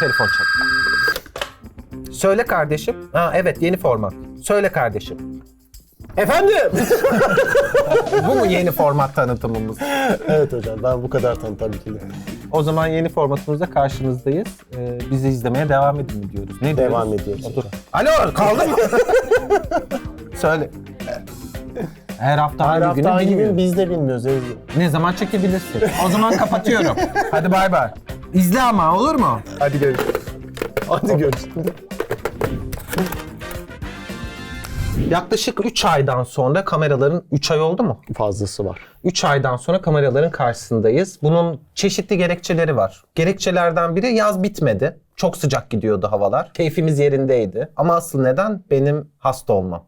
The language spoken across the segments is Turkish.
telefon çalıyor. Söyle kardeşim. Ha evet yeni format. Söyle kardeşim. Efendim? Bu mu yeni format tanıtımımız? evet hocam ben bu kadar tanıtabildim. O zaman yeni formatımızda karşınızdayız. Ee, bizi izlemeye devam edin diyoruz? Ne diyoruz? Devam ediyoruz. Dur. Alo kaldın mı? Söyle. Her hafta Her hangi hafta günü hangi bilmiyorum. gün biz de bilmiyoruz Ezgi. Ne zaman çekebilirsin? O zaman kapatıyorum. Hadi bay bay. İzle ama olur mu? Hadi görüşürüz. Hadi görüşürüz. Yaklaşık 3 aydan sonra kameraların 3 ay oldu mu? Fazlası var. 3 aydan sonra kameraların karşısındayız. Bunun çeşitli gerekçeleri var. Gerekçelerden biri yaz bitmedi. Çok sıcak gidiyordu havalar. Keyfimiz yerindeydi. Ama asıl neden benim hasta olmam.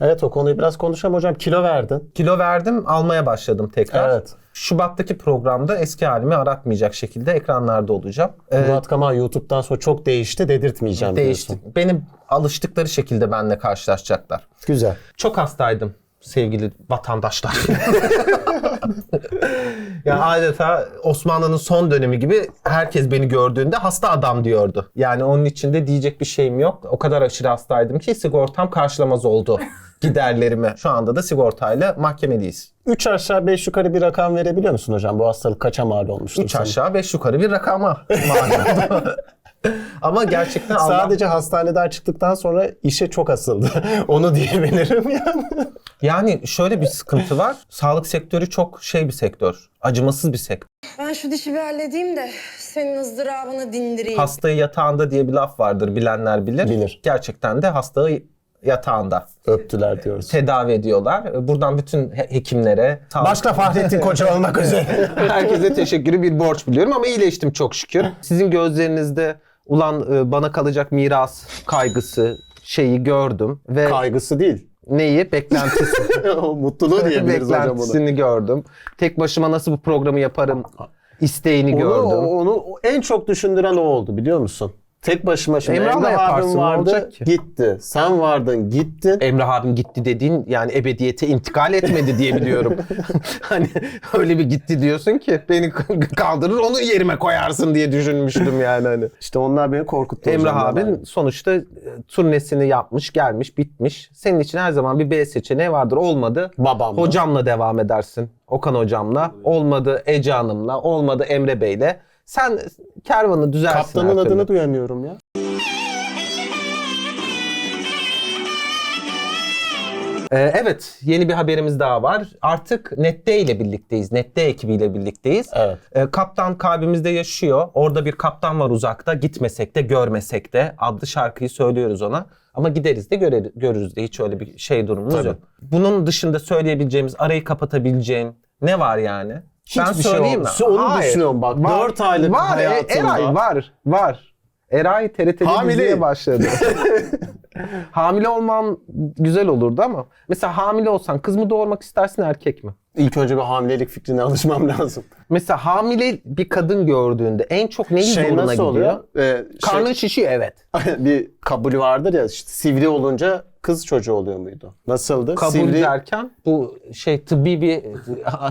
Evet o konuyu biraz konuşalım hocam. Kilo verdin. Kilo verdim, almaya başladım tekrar. Evet. Şubat'taki programda eski halimi aratmayacak şekilde ekranlarda olacağım. Ee, Murat Kamal YouTube'dan sonra çok değişti dedirtmeyeceğim değişti. diyorsun. Benim alıştıkları şekilde benimle karşılaşacaklar. Güzel. Çok hastaydım sevgili vatandaşlar. ya adeta Osmanlı'nın son dönemi gibi herkes beni gördüğünde hasta adam diyordu. Yani onun için de diyecek bir şeyim yok. O kadar aşırı hastaydım ki sigortam karşılamaz oldu giderlerimi. Şu anda da sigortayla mahkemeliyiz. 3 aşağı 5 yukarı bir rakam verebiliyor musun hocam? Bu hastalık kaça mal olmuştur? 3 senin? aşağı 5 yukarı bir rakama malum. Ama gerçekten. Sadece hastaneden çıktıktan sonra işe çok asıldı. Onu diyebilirim yani. Yani şöyle bir sıkıntı var. Sağlık sektörü çok şey bir sektör. Acımasız bir sektör. Ben şu dişi bir halledeyim de senin ızdırabını dindireyim. Hastayı yatağında diye bir laf vardır bilenler bilir. Bilir. Gerçekten de hastayı yatağında Öptüler diyoruz. tedavi ediyorlar. Buradan bütün he- hekimlere, sağlık- Başta Fahrettin Koca olmak üzere. herkese teşekkürü bir borç biliyorum ama iyileştim çok şükür. Sizin gözlerinizde ulan e, bana kalacak miras kaygısı şeyi gördüm ve Kaygısı değil. neyi beklentisi mutluluğu diyebiliriz hocam bunu. beklentisini gördüm. Tek başıma nasıl bu programı yaparım isteğini Onu, gördüm. onu en çok düşündüren o oldu biliyor musun? Tek başıma şimdi Emrah'la Emrah yaparsın, abim ne vardı olacak ki? gitti. Sen vardın gittin. Emrah abim gitti dediğin yani ebediyete intikal etmedi diye biliyorum. hani öyle bir gitti diyorsun ki beni kaldırır onu yerime koyarsın diye düşünmüştüm yani hani. İşte onlar beni korkuttu Emrah hocam. abin sonuçta e, turnesini yapmış, gelmiş, bitmiş. Senin için her zaman bir B seçeneği vardır. Olmadı. Babam. Hocamla devam edersin. Okan hocamla. Olmadı Ece Hanım'la. Olmadı Emre Bey'le. Sen kervanı düzelsin. Kaptanın her türlü. adını duyamıyorum ya. Ee, evet, yeni bir haberimiz daha var. Artık Nette ile birlikteyiz. Nette ekibiyle birlikteyiz. Evet. Ee, kaptan kalbimizde yaşıyor. Orada bir kaptan var uzakta. Gitmesek de görmesek de adlı şarkıyı söylüyoruz ona. Ama gideriz de görer, görürüz de hiç öyle bir şey durumumuz Tabii. yok. Bunun dışında söyleyebileceğimiz, arayı kapatabileceğin ne var yani? Ben Hiçbir şey söyleyeyim mi? olmaz. Onu düşünüyorum bak. Dört aylık var, hayatımda- Eray var, var. Eray TRT'de diziye başladı. hamile olmam güzel olurdu ama mesela hamile olsan kız mı doğurmak istersin erkek mi? İlk önce bir hamilelik fikrine alışmam lazım. Mesela hamile bir kadın gördüğünde en çok neyi Şey zoruna nasıl gidiyor? oluyor? Ee, Karnın şişiyor evet. şey, bir kabulü vardır ya işte sivri olunca kız çocuğu oluyor muydu? Nasıldı? Kabul Sivri derken bu şey tıbbi bir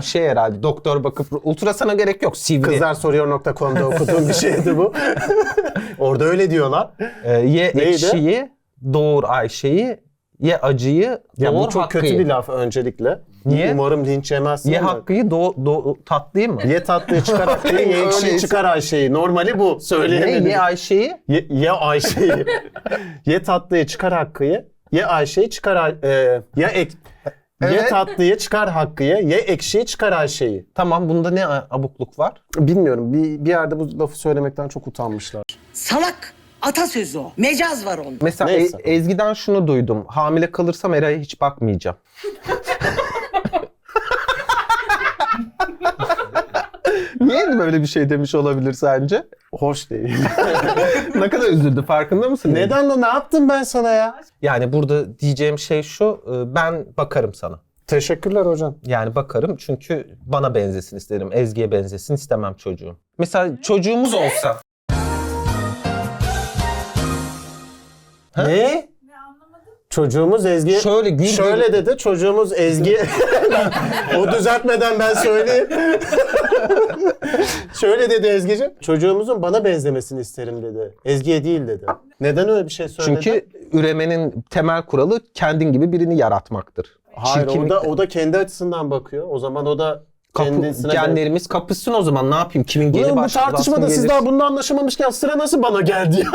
şey herhalde doktor bakıp ultrasana gerek yok sivri. kızlarsoruyor.com'da okuduğum bir şeydi bu. Orada öyle diyorlar. Ee, ye Neydi? ekşiyi doğur Ayşe'yi ye acıyı Ya doğur bu çok Hakkı'yı. kötü bir laf öncelikle. Niye? Umarım linç yemezsin Ye. Hakkı'yı doğ, doğ, tatlıyı mı? Ye tatlıyı çıkar Hakkı'yı, ye ekşiyi çıkar Ayşe'yi. Normali bu. ne Söyleyemedim. ye Ayşe'yi? Ye, ye Ayşe'yi. ye tatlıyı çıkar Hakkı'yı. Ye Ayşe'yi çıkar e, ye ek Ye Evet. tatlıyı çıkar Hakkı'yı, ye ekşiyi çıkar Ayşe'yi. Tamam bunda ne abukluk var? Bilmiyorum. Bir, bir yerde bu lafı söylemekten çok utanmışlar. Salak atasözü o. Mecaz var onda. Mesela Neyse. E- Ezgi'den şunu duydum. Hamile kalırsam Eray'a hiç bakmayacağım. Niye böyle bir şey demiş olabilir sence? Hoş değil. ne kadar üzüldü farkında mısın? Neden lan? Ne yaptım ben sana ya? Yani burada diyeceğim şey şu. e, Ben bakarım sana. Teşekkürler hocam. Yani bakarım çünkü bana benzesin isterim. Ezgi'ye benzesin istemem çocuğum. Mesela çocuğumuz olsa. Ne? Çocuğumuz Ezgi Şöyle gül şöyle gibi- dedi. Çocuğumuz Ezgi o düzeltmeden ben söyleyeyim. şöyle dedi Ezgi'ciğim. Çocuğumuzun bana benzemesini isterim dedi. Ezgi'ye değil dedi. Neden öyle bir şey söyledi? Çünkü üremenin temel kuralı kendin gibi birini yaratmaktır. Hayır o da, o da kendi açısından bakıyor. O zaman o da Kapı, kendisine... genlerimiz kapışsın o zaman ne yapayım kimin geli Ulan bu başlasın tartışmada siz gelir. daha bununla anlaşamamışken sıra nasıl bana geldi ya?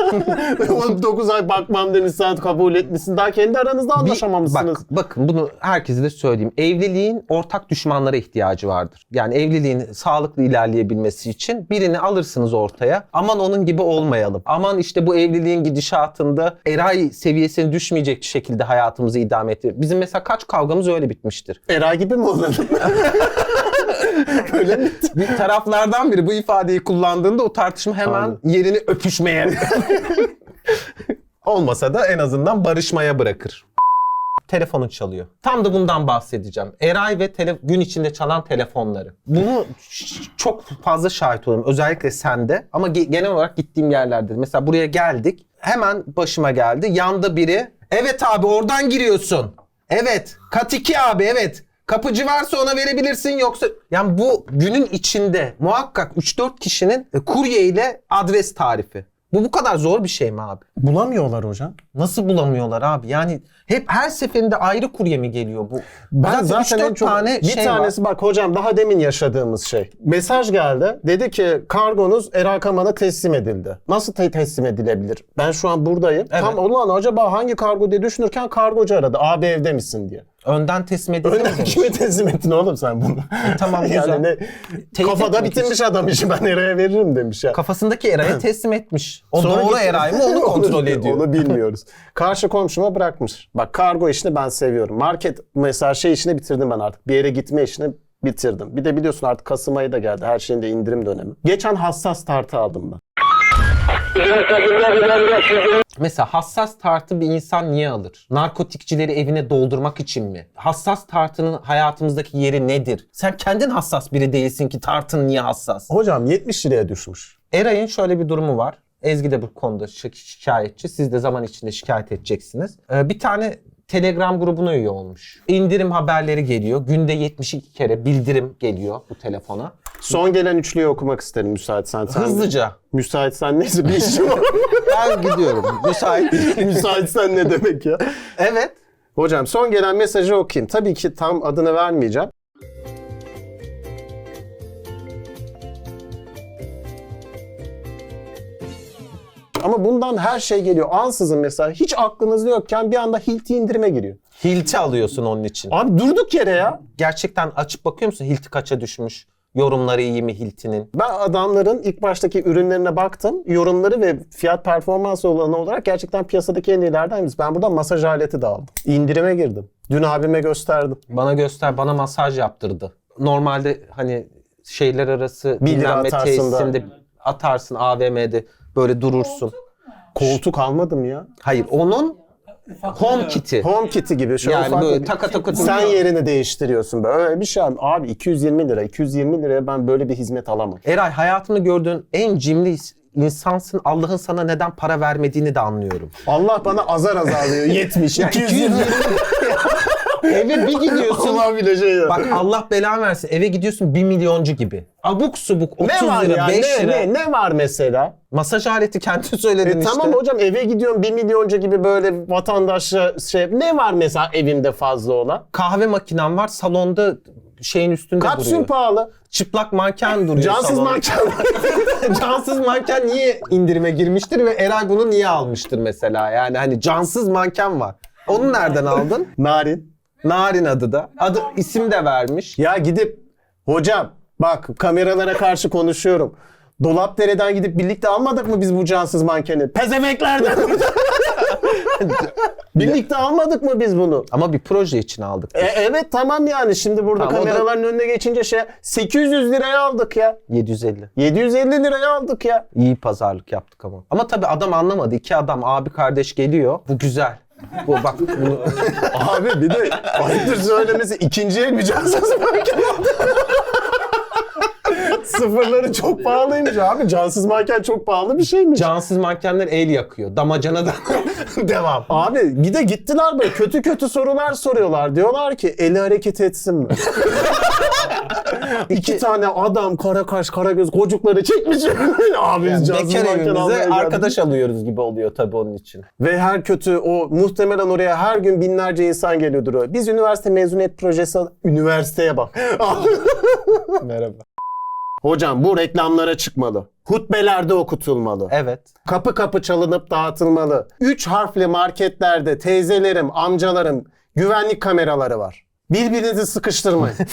19 ay bakmam demişsin, kabul etmişsin. Daha kendi aranızda Bir- anlaşamamışsınız. Bak, bakın bunu herkese de söyleyeyim. Evliliğin ortak düşmanlara ihtiyacı vardır. Yani evliliğin sağlıklı ilerleyebilmesi için birini alırsınız ortaya. Aman onun gibi olmayalım. Aman işte bu evliliğin gidişatında eray seviyesine düşmeyecek şekilde hayatımızı idame ettir. Bizim mesela kaç kavgamız öyle bitmiştir. Eray gibi mi olalım? Bir taraflardan biri bu ifadeyi kullandığında o tartışma hemen Anladım. yerini öpüşmeye olmasa da en azından barışmaya bırakır. Telefonun çalıyor. Tam da bundan bahsedeceğim. Eray ve tele- gün içinde çalan telefonları. Bunu çok fazla şahit oluyorum. Özellikle sende ama ge- genel olarak gittiğim yerlerde. Mesela buraya geldik. Hemen başıma geldi. Yanda biri. Evet abi oradan giriyorsun. Evet. Kat 2 abi evet. Kapıcı varsa ona verebilirsin yoksa... Yani bu günün içinde muhakkak 3-4 kişinin e, kurye ile adres tarifi. Bu bu kadar zor bir şey mi abi? Bulamıyorlar hocam. Nasıl bulamıyorlar abi? Yani hep her seferinde ayrı kurye mi geliyor bu? Ben zaten, en 3-4 çok tane bir şey tanesi bak hocam daha demin yaşadığımız şey. Mesaj geldi. Dedi ki kargonuz Eray Kaman'a teslim edildi. Nasıl te- teslim edilebilir? Ben şu an buradayım. Evet. Tam ulan acaba hangi kargo diye düşünürken kargocu aradı. Abi evde misin diye. Önden teslim edildi mi Öyle demiş. kime teslim ettin oğlum sen bunu? tamam, güzel. yani ne, Teyit kafada etmek bitirmiş adam işi ben Eray'a veririm demiş ya. Kafasındaki Eray'a teslim etmiş. O Sonra doğru Eray mı onu kontrol ediyor. Onu bilmiyoruz. Karşı komşuma bırakmış. Bak kargo işini ben seviyorum. Market mesela şey işini bitirdim ben artık. Bir yere gitme işini bitirdim. Bir de biliyorsun artık Kasım ayı da geldi. Her şeyin de indirim dönemi. Geçen hassas tartı aldım ben. Mesela hassas tartı bir insan niye alır? Narkotikçileri evine doldurmak için mi? Hassas tartının hayatımızdaki yeri nedir? Sen kendin hassas biri değilsin ki tartın niye hassas? Hocam 70 liraya düşmüş. Eray'ın şöyle bir durumu var. Ezgi de bu konuda şi- şikayetçi. Siz de zaman içinde şikayet edeceksiniz. Ee, bir tane Telegram grubuna üye olmuş. İndirim haberleri geliyor. Günde 72 kere bildirim geliyor bu telefona. Son gelen üçlüyü okumak isterim müsaitsen. Sen Hızlıca. Müsaitsen neyse bir işim var. Ben gidiyorum. Müsait. müsaitsen ne demek ya? evet. Hocam son gelen mesajı okuyayım. Tabii ki tam adını vermeyeceğim. Ama bundan her şey geliyor. Ansızın mesela hiç aklınızda yokken bir anda Hilti indirime giriyor. Hilti alıyorsun onun için. Abi durduk yere ya. Gerçekten açıp bakıyor musun Hilti kaça düşmüş? Yorumları iyi mi Hilti'nin? Ben adamların ilk baştaki ürünlerine baktım. Yorumları ve fiyat performans olanı olarak gerçekten piyasadaki en iyilerden birisi. Ben buradan masaj aleti de aldım. İndirime girdim. Dün abime gösterdim. Bana göster, bana masaj yaptırdı. Normalde hani şeyler arası Bir lira dinlenme atarsın tesisinde atarsın AVM'de böyle durursun. Koltuk almadım ya. Hayır onun home kit'i. Home kit'i gibi. Şöyle Yani böyle bir- taka taka Sen duruyor. yerini değiştiriyorsun. Böyle Öyle bir şey abi. Abi 220 lira. 220 liraya ben böyle bir hizmet alamam. Eray hayatımda gördüğün en cimri insansın. Allah'ın sana neden para vermediğini de anlıyorum. Allah bana azar azar diyor. 70, 220 Eve bir gidiyorsun. Allah bile şey ya. Bak Allah belanı versin. Eve gidiyorsun bir milyoncu gibi. Abuk subuk 30 ne var lira, ya? 5 Ne, lira. ne, ne var mesela? Masaj aleti kendin söyledin E, işte. Tamam hocam eve gidiyorum 1 milyonca gibi böyle vatandaşla şey. Ne var mesela evimde fazla olan? Kahve makinem var salonda şeyin üstünde Kapsül duruyor. pahalı. Çıplak manken duruyor Cansız salonda. manken. cansız manken niye indirime girmiştir ve Eray bunu niye almıştır mesela? Yani hani cansız manken var. Onu nereden aldın? Narin. Narin adı da. Adı isim de vermiş. Ya gidip hocam bak kameralara karşı konuşuyorum. Dolapdere'den gidip birlikte almadık mı biz bu cansız mankeni? Pezemeklerden. birlikte almadık mı biz bunu? Ama bir proje için aldık. E, evet tamam yani şimdi burada Tamam, o da- kameraların önüne geçince şey 800 liraya aldık ya. 750. 750 liraya aldık ya. İyi pazarlık yaptık ama. Ama tabii adam anlamadı. İki adam abi kardeş geliyor. Bu güzel. Bu bak bunu Abi bir de ayıptır söylemesi ikinci el bir cansız manken aldı. Sıfırları çok pahalıymış abi. Cansız manken çok pahalı bir şeymiş. Cansız mankenler el yakıyor. Damacana da devam. Abi bir de gittiler böyle kötü kötü sorular soruyorlar. Diyorlar ki eli hareket etsin mi? İki tane adam kara kaş kara göz gocukları çekmiş. Abi biz cansız Bekar manken almaya evimize geldik. arkadaş alıyoruz gibi oluyor tabii onun için. Ve her kötü o muhtemelen oraya her gün binlerce insan geliyordur. Biz üniversite mezuniyet projesi üniversiteye bak. Merhaba. Hocam bu reklamlara çıkmalı. Hutbelerde okutulmalı. Evet. Kapı kapı çalınıp dağıtılmalı. Üç harfli marketlerde teyzelerim, amcalarım güvenlik kameraları var. Birbirinizi sıkıştırmayın.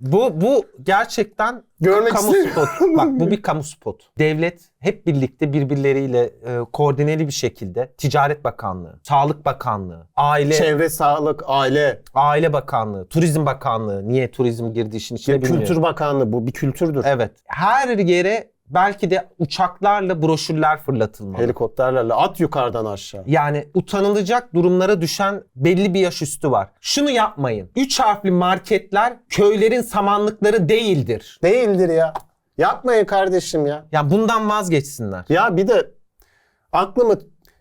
Bu bu gerçekten Görmek kamu spot. Bak bu bir kamu spot. Devlet hep birlikte birbirleriyle e, koordineli bir şekilde Ticaret Bakanlığı, Sağlık Bakanlığı, Aile Çevre, sağlık, aile, Aile Bakanlığı, Turizm Bakanlığı. Niye turizm girdi işin içine bilmiyorum. Kültür Bakanlığı bu bir kültürdür. Evet. Her yere belki de uçaklarla broşürler fırlatılmalı. Helikopterlerle at yukarıdan aşağı. Yani utanılacak durumlara düşen belli bir yaş üstü var. Şunu yapmayın. Üç harfli marketler köylerin samanlıkları değildir. Değildir ya. Yapmayın kardeşim ya. Ya bundan vazgeçsinler. Ya bir de aklımı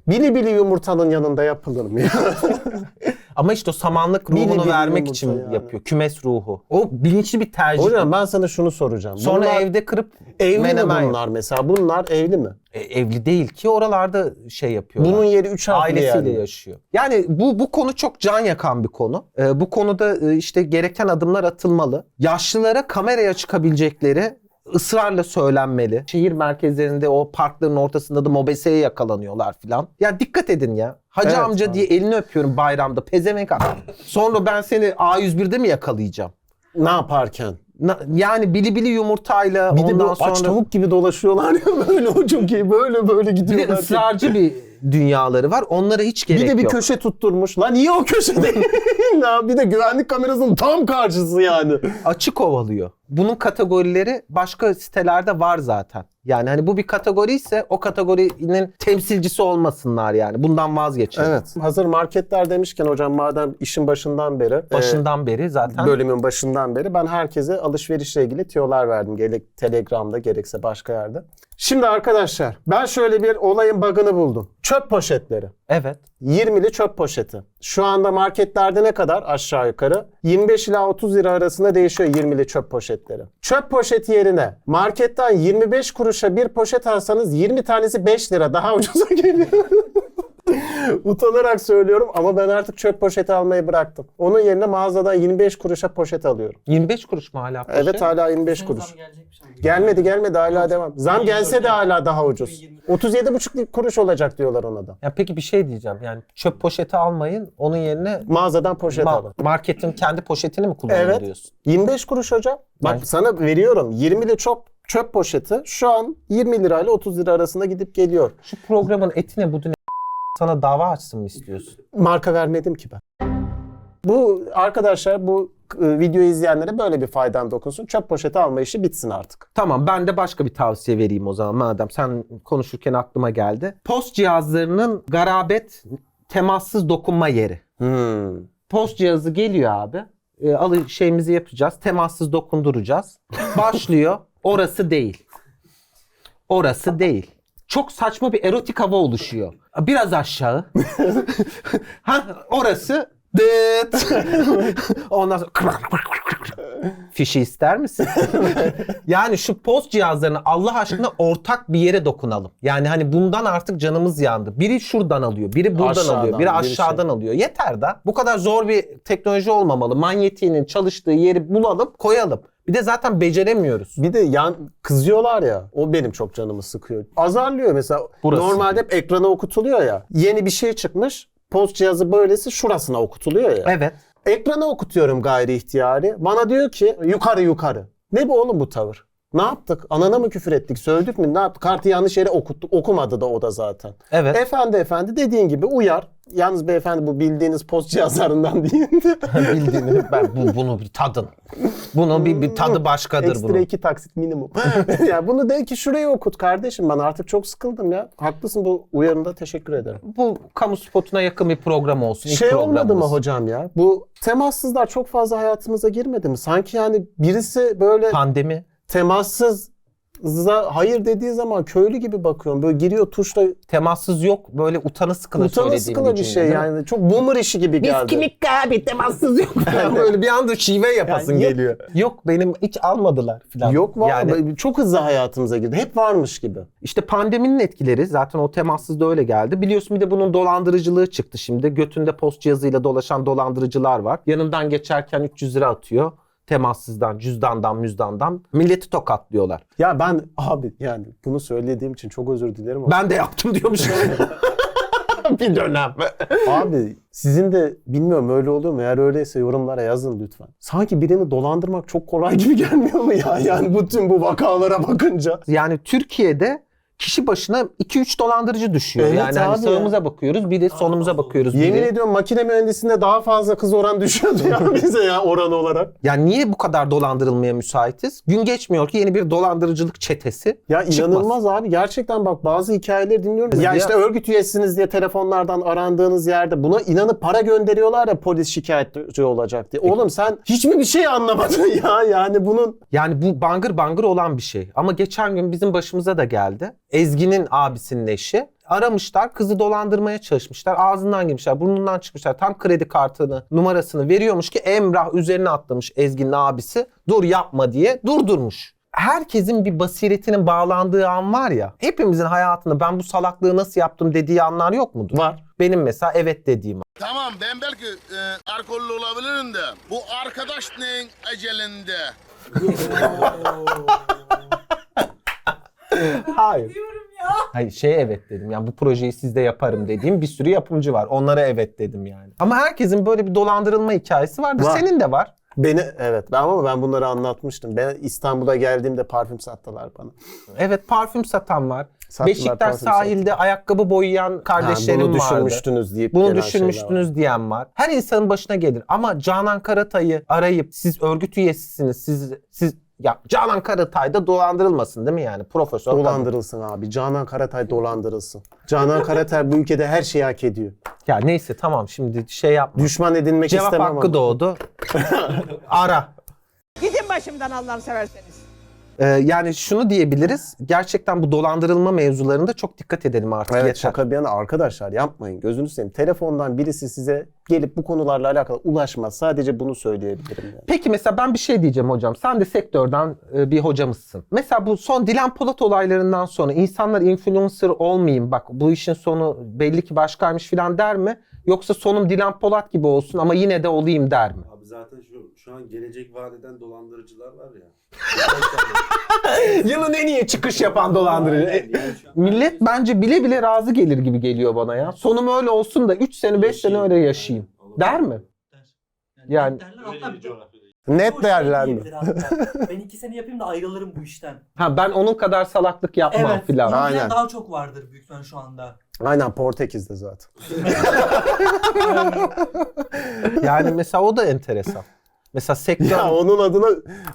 bili bili yumurtanın yanında yapılır mı ya? Ama işte o samanlık Bili ruhunu bili vermek için yani. yapıyor. Kümes ruhu. O bilinçli bir tercih. Hocam ben sana şunu soracağım. Sonra bunlar evde kırıp evli menemen mi bunlar mesela? Bunlar evli mi? E, evli değil ki oralarda şey yapıyorlar. Bunun yeri üç harfli ailesiyle yani. yaşıyor. Yani bu bu konu çok can yakan bir konu. Ee, bu konuda e, işte gereken adımlar atılmalı. Yaşlılara kameraya çıkabilecekleri ısrarla söylenmeli. Şehir merkezlerinde o parkların ortasında da mobeseye yakalanıyorlar filan. Ya dikkat edin ya. Hacı Evet amca abi. diye elini öpüyorum bayramda. Pezemek adam. Sonra ben seni A101'de mi yakalayacağım? Ne yaparken? Na- yani bili bili yumurtayla Bir de ondan bu sonra... aç tavuk gibi dolaşıyorlar ya böyle o çok iyi böyle böyle bir de gidiyorlar. ısrarcı bir dünyaları var. Onlara hiç gerek Bir de bir yok. köşe tutturmuş. Lan niye o köşede? Ya bir de güvenlik kamerasının tam karşısı yani. açık ovalıyor. Bunun kategorileri başka sitelerde var zaten. Yani hani bu bir kategori ise o kategorinin temsilcisi olmasınlar yani. Bundan vazgeçelim. Evet. Hazır marketler demişken hocam madem işin başından beri. e, Başından beri zaten. bölümün başından beri ben herkese alışverişle ilgili tiyolar verdim. Gerek Telegram'da gerekse başka yerde. Şimdi arkadaşlar ben şöyle bir olayın bug'ını buldum. Çöp poşetleri. Evet. 20'li çöp poşeti. Şu anda marketlerde ne kadar aşağı yukarı? 25 ila 30 lira arasında değişiyor 20'li çöp poşetleri. Çöp poşeti yerine marketten 25 kuruşa bir poşet alsanız 20 tanesi 5 lira daha ucuza geliyor. Utanarak söylüyorum ama ben artık çöp poşeti almayı bıraktım. Onun yerine mağazadan 25 kuruşa poşet alıyorum. 25 kuruş mu hala poşet? Evet hala 25 kuruş. Gelmedi gelmedi hala devam. Zam gelse de hala daha ucuz. 37,5 kuruş olacak diyorlar ona da. Ya peki bir şey diyeceğim. Yani çöp poşeti almayın. Onun yerine Mağazadan poşet ma- alın. marketin kendi poşetini mi kullanın Evet. diyorsun? 25 kuruş hocam. Bak Yani- sana veriyorum 20'li çöp çöp poşeti şu an 20 lirayla 30 lira arasında gidip geliyor. Şu programın etine budune sana dava açsın mı istiyorsun? Marka vermedim ki ben. Bu arkadaşlar bu e, videoyu izleyenlere böyle bir faydam dokunsun. Çöp poşeti alma işi bitsin artık. Tamam ben de başka bir tavsiye vereyim o zaman madem sen konuşurken aklıma geldi. Post cihazlarının garabet temassız dokunma yeri. Hmm. Post cihazı geliyor abi. E, alı şeyimizi yapacağız. Temassız dokunduracağız. Başlıyor. Orası değil. Orası değil. Çok saçma bir erotik hava oluşuyor. Biraz aşağı. ha orası dıt. Ondan sonra fişi ister misin? yani şu post cihazlarını Allah aşkına ortak bir yere dokunalım. Yani hani bundan artık canımız yandı. Biri şuradan alıyor, biri buradan Aşağıdan, alıyor, biri aşağıdan alıyor. Yeter da. Bu kadar zor bir teknoloji olmamalı. Manyetiğinin çalıştığı yeri bulalım, koyalım. Bir de zaten beceremiyoruz. Bir de yan kızıyorlar ya. O benim çok canımı sıkıyor. Azarlıyor mesela. Burası. Normalde hep ekrana okutuluyor ya. Yeni bir şey çıkmış. Post cihazı böylesi şurasına okutuluyor ya. Evet. Ekrana okutuyorum gayri ihtiyari. Bana diyor ki yukarı yukarı. Ne bu oğlum bu tavır? Ne yaptık? Anana mı küfür ettik? Sövdük mü? Ne yaptık? Kartı yanlış yere okuttuk. Okumadı da o da zaten. Evet. Efendi efendi dediğin gibi uyar. Yalnız beyefendi bu bildiğiniz post cihazlarından değil. Bildiğini ben bu, bunu bir tadın. Bunun bir, bir tadı başkadır Ekstra bunun. iki taksit minimum. ya bunu de ki şuraya okut kardeşim. Ben artık çok sıkıldım ya. Haklısın bu uyarında teşekkür ederim. Bu kamu spotuna yakın bir program olsun. İlk şey olmadı mı programımız. hocam ya? Bu temassızlar çok fazla hayatımıza girmedi mi? Sanki yani birisi böyle Pandemi. Temassız hayır dediği zaman köylü gibi bakıyorum. Böyle giriyor tuşla Temassız yok. Böyle utanı sıkıla utanı söylediğim sıkıla bir cümle, şey değil mi? yani. Çok boomer işi gibi Biz geldi. kimik abi temassız yok. Yani böyle bir anda şive yapasın Yani yok- geliyor. Yok benim hiç almadılar falan. Yok var Yani çok hızlı hayatımıza girdi. Hep varmış gibi. işte pandeminin etkileri zaten o temassız da öyle geldi. Biliyorsun bir de bunun dolandırıcılığı çıktı şimdi. Götünde post cihazıyla dolaşan dolandırıcılar var. Yanından geçerken 300 lira atıyor. Temassızdan, cüzdandan, müzdandan. Milleti tokatlıyorlar. Ya ben abi yani bunu söylediğim için çok özür dilerim ama. Ben de yaptım diyormuş. bir dönem. Abi sizin de bilmiyorum öyle oluyor mu? Eğer öyleyse yorumlara yazın lütfen. Sanki birini dolandırmak çok kolay gibi gelmiyor mu ya? Yani bütün bu vakalara bakınca. Yani Türkiye'de kişi başına 2-3 dolandırıcı düşüyor. Evet yani hani abi sağımıza bakıyoruz bir de sonumuza bakıyoruz. Yemin biri. ediyorum makine mühendisliğinde daha fazla kız oran düşüyordu ya bize ya oran olarak. Yani niye bu kadar dolandırılmaya müsaitiz? Gün geçmiyor ki yeni bir dolandırıcılık çetesi Ya çıkmaz. inanılmaz abi. Gerçekten bak bazı hikayeleri dinliyorum. Ya Ya- işte örgüt üyesiniz diye telefonlardan arandığınız yerde buna inanıp para gönderiyorlar ya polis şikayetçi olacak diye. Oğlum sen hiç mi bir şey anlamadın ya? Yani bunun Yani bu bangır bangır olan bir şey. Ama geçen gün bizim başımıza da geldi. Ezgi'nin abisinin eşi. Aramışlar, kızı dolandırmaya çalışmışlar. Ağzından girmişler, burnundan çıkmışlar. Tam kredi kartını, numarasını veriyormuş ki Emrah üzerine atlamış Ezgi'nin abisi. Dur yapma diye durdurmuş. Herkesin bir basiretinin bağlandığı an var ya. Hepimizin hayatında ben bu salaklığı nasıl yaptım dediği anlar yok mudur? var. Benim mesela evet dediğim an. Tamam ben belki e, alkollü olabilirim de bu arkadaş neyin ecelinde? Hayır. Hayır şey evet dedim. Yani bu projeyi sizde yaparım dediğim bir sürü yapımcı var. Onlara evet dedim yani. Ama herkesin böyle bir dolandırılma hikayesi vardır. Var. Senin de var. Beni evet ben ama ben bunları anlatmıştım. Ben İstanbul'a geldiğimde parfüm sattılar bana. Evet parfüm satan var. Sattılar, Beşiktaş parfüm sahilde ayakkabı boyayan kardeşlerim Ha, bunu vardı. düşünmüştünüz deyip Bunu şeyler var. düşünmüştünüz diyen var. Her insanın başına gelir. Ama Canan Karatay'ı arayıp siz örgüt üyesisiniz. Siz siz ya Canan Karatay da dolandırılmasın değil mi yani? Profesör. Dolandırılsın abi. Canan Karatay dolandırılsın. Canan Karatay bu ülkede her şeyi hak ediyor. Ya neyse tamam şimdi şey yapma. Düşman edinmek Cevap istemem hakkı ama. doğdu. Ara. Gidin başımdan Allah'ını severseniz. Ee, yani şunu diyebiliriz. Gerçekten bu dolandırılma mevzularında çok dikkat edelim artık. Evet yeter. şaka bir yana arkadaşlar yapmayın. Gözünü seveyim. Telefondan birisi size gelip bu konularla alakalı ulaşmaz. Sadece bunu söyleyebilirim yani. Peki mesela ben bir şey diyeceğim hocam. Sen de sektörden e, bir hocamızsın. Mesela bu son Dilan Polat olaylarından sonra insanlar influencer olmayayım bak bu işin sonu belli ki başkaymış falan der mi? Yoksa sonum Dilan Polat gibi olsun ama yine de olayım der mi? Zaten şu, şu an gelecek vadeden dolandırıcılar var ya. Yılın en iyi çıkış yapan dolandırıcı. E, Millet bence bile bile razı gelir gibi geliyor bana ya. Sonum öyle olsun da 3 sene 5 sene öyle yaşayayım. Der mi? Yani- derler hatta bir Net diyebilir hatta. ben iki sene yapayım da ayrılırım bu işten. Ha ben onun kadar salaklık yapmam Evet. filan. Aynen. Daha çok vardır büyük ihtimalle şu anda. Aynen Portekiz'de zaten. Yani mesela o da enteresan. Mesela sektör Ya onun adına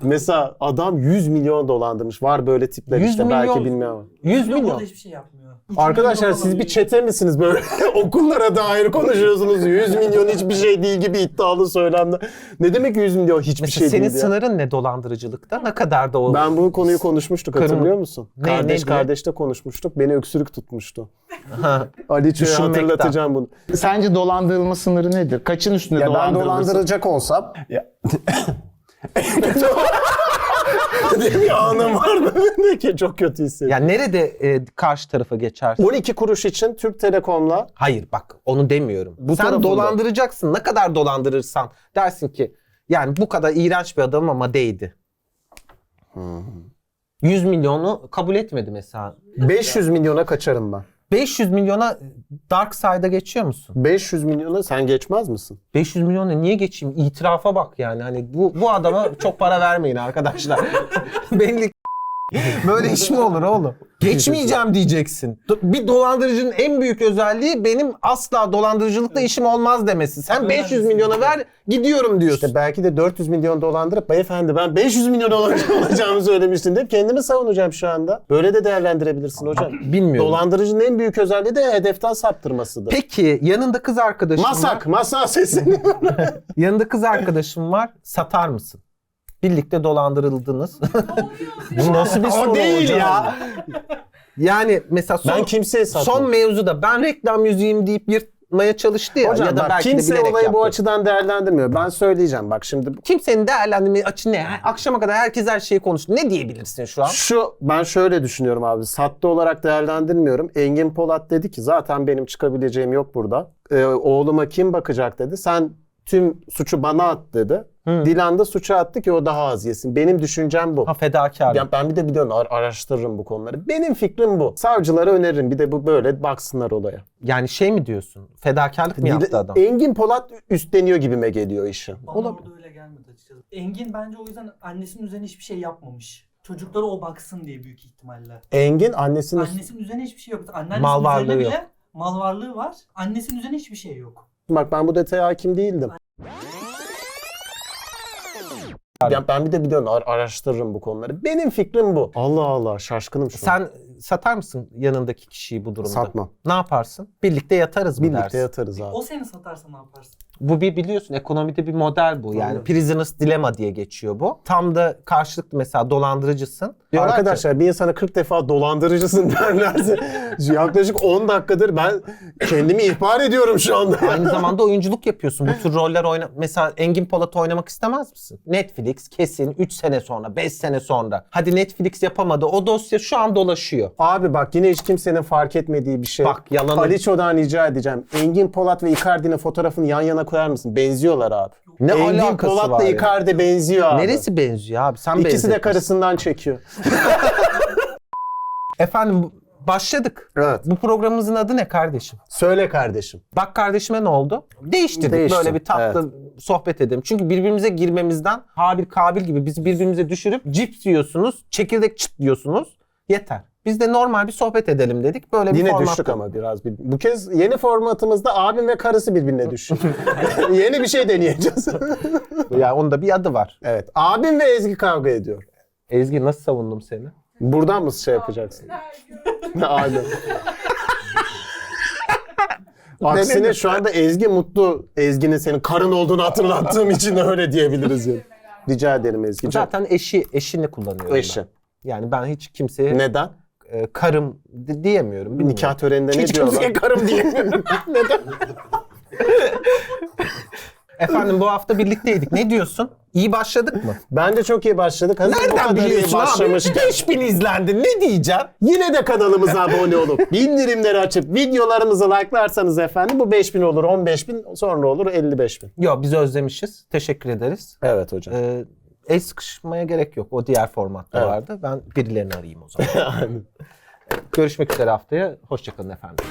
mesela adam 100 milyon dolandırmış. Var böyle tipler 100 işte belki milyon. bilmiyorum. 100 Yok, milyon. orada hiçbir şey yapmıyor. Arkadaşlar siz bir çete misiniz böyle okullara dair konuşuyorsunuz. 100 milyon hiçbir şey değil gibi iddialı söylemler. Ne demek 100 milyon hiçbir Mesela şey senin değil ya? sınırın ne dolandırıcılıkta? Ne kadar da o? Ben bu konuyu konuşmuştuk Kırmızı- hatırlıyor musun? Ne- Kardeş ne kardeşte konuşmuştuk. Beni öksürük tutmuştu. Ha. Ali Düşünmekten. hatırlatacağım bunu. Sence dolandırılma sınırı nedir? Kaçın üstünde Ya dolandıracak olsam... Ya. Diye bir anım vardı. Ne ki çok kötü hissediyorum. Yani nerede e, karşı tarafa geçersin? 12 kuruş için Türk Telekom'la Hayır bak onu demiyorum. Bu Sen tarafında. dolandıracaksın. Ne kadar dolandırırsan dersin ki yani bu kadar iğrenç bir adam ama değdi. 100 milyonu kabul etmedi mesela. 500 milyona kaçarım ben. 500 milyona dark side'a geçiyor musun? 500 milyona sen geçmez misin? 500 milyona niye geçeyim? İtirafa bak yani. Hani bu bu adama çok para vermeyin arkadaşlar. Belli Böyle iş mi olur oğlum? Geçmeyeceğim diyeceksin. Bir dolandırıcının en büyük özelliği benim asla dolandırıcılıkla işim olmaz demesi. Sen 500 milyona ver gidiyorum diyorsun. İşte belki de 400 milyon dolandırıp beyefendi ben 500 milyon olacağım- olacağımı söylemiştin deyip kendimi savunacağım şu anda. Böyle de değerlendirebilirsin hocam. Bilmiyorum. Dolandırıcının en büyük özelliği de hedeften saptırmasıdır. Peki yanında kız arkadaşın Masak, var. masa sesini. Yanında kız arkadaşın var. Satar mısın? Birlikte dolandırıldınız. Bu nasıl bir soru O değil hocam? ya. Yani mesela son, Ben kimseye satmam. son mevzuda ben reklam yüzüğüm deyip yırtmaya çalıştı ya. Hocam ya da bak belki de kimse bilerek olayı bu yaptı. açıdan değerlendirmiyor. Ben söyleyeceğim bak şimdi. Kimsenin değerlendirme açı ne? Akşama kadar herkes her şeyi konuştu. Ne diyebilirsin şu an? Şu ben şöyle düşünüyorum abi. Sattı olarak değerlendirmiyorum. Engin Polat dedi ki zaten benim çıkabileceğim yok burada. Ee, oğluma kim bakacak dedi. Sen tüm suçu bana at dedi. Dilan da suçu attı ki o daha az yesin. Benim düşüncem bu. Ha fedakar. Ya ben bir de biliyorsun ar- araştırırım bu konuları. Benim fikrim bu. Savcılara öneririm. Bir de bu böyle baksınlar olaya. Yani şey mi diyorsun? Fedakarlık mı yaptı adam? Engin Polat üstleniyor gibime geliyor işi. Bana orada öyle gelmedi açıkçası. Engin bence o yüzden annesinin üzerine hiçbir şey yapmamış. Çocuklara o baksın diye büyük ihtimalle. Engin annesinin Annesinin üzerine hiçbir şey yok. Anneannesinin Mal varlığı üzerine yok. bile mal varlığı var. Annesinin üzerine hiçbir şey yok. Bak ben bu detaya hakim değildim. Ben bir de biliyorsun ar- araştırırım bu konuları. Benim fikrim bu. Allah Allah şaşkınım şu an. Sen satar mısın yanındaki kişiyi bu durumda? Satmam. Ne yaparsın? Birlikte yatarız mı Birlikte dersin? yatarız abi. O seni satarsa ne yaparsın? Bu bir biliyorsun ekonomide bir model bu. Yani Aynen. prisoner's dilemma diye geçiyor bu. Tam da karşılıklı mesela dolandırıcısın. Diyorlar ki, Arkadaşlar bir insana 40 defa dolandırıcısın derlerse yaklaşık 10 dakikadır ben kendimi ihbar ediyorum şu anda. Aynı zamanda oyunculuk yapıyorsun. Bu tür roller oyna... Mesela Engin Polat oynamak istemez misin? Netflix kesin 3 sene sonra, 5 sene sonra. Hadi Netflix yapamadı. O dosya şu an dolaşıyor. Abi bak yine hiç kimsenin fark etmediği bir şey. Bak, yalanı- Aliço'dan rica edeceğim. Engin Polat ve Icardi'nin fotoğrafını yan yana koyar mısın? Benziyorlar abi. Ne Engin alakası Polat'la var ya? Icardi benziyor abi. Neresi benziyor abi? Sen İkisi de benzetmişsin. karısından çekiyor. Efendim başladık. Evet. Bu programımızın adı ne kardeşim? Söyle kardeşim. Bak kardeşime ne oldu? Değiştirdik Değişti, böyle bir tatlı sohbet edelim. Çünkü birbirimize girmemizden Habil Kabil gibi bizi birbirimize düşürüp cips yiyorsunuz, çekirdek çıt diyorsunuz. Yeter. Biz de normal bir sohbet edelim dedik. Böyle bir Yine format düştük ama biraz. Bir- Bu kez yeni formatımızda abim ve karısı birbirine düşüyor. yeni bir şey deneyeceğiz. Yani onun da bir adı var. evet. Abim ve Ezgi kavga ediyor. Ezgi nasıl savundum seni? Buradan mı şey yapacaksın? Aynen. Aksine şu anda Ezgi mutlu. Ezgi'nin senin karın olduğunu hatırlattığım için öyle diyebiliriz yani. Rica ederim Ezgi'ciğim. Zaten eşi eşini kullanıyorum Eşi. ben. Yani ben hiç kimseye Neden? E, karım di- diyemiyorum. bilmiyorum. Nikah töreninde ne Hiç diyorlar? kimseye karım diyemiyorum. Neden? Efendim bu hafta birlikteydik. Ne diyorsun? İyi başladık mı? Bence çok iyi başladık. Hazır bu Nereden kadar iyi biliyorsun abi? başlamışken. 5000 izlendi. Ne diyeceğim? Yine de kanalımıza abone olup bildirimleri açıp videolarımızı like'larsanız efendim bu 5000 olur, 15000 sonra olur 55000. Yok biz özlemişiz. Teşekkür ederiz. Evet hocam. Ee, el sıkışmaya gerek yok. O diğer formatta Evet. vardı. Ben birilerini arayayım o zaman. Görüşmek üzere haftaya. Hoşçakalın efendim.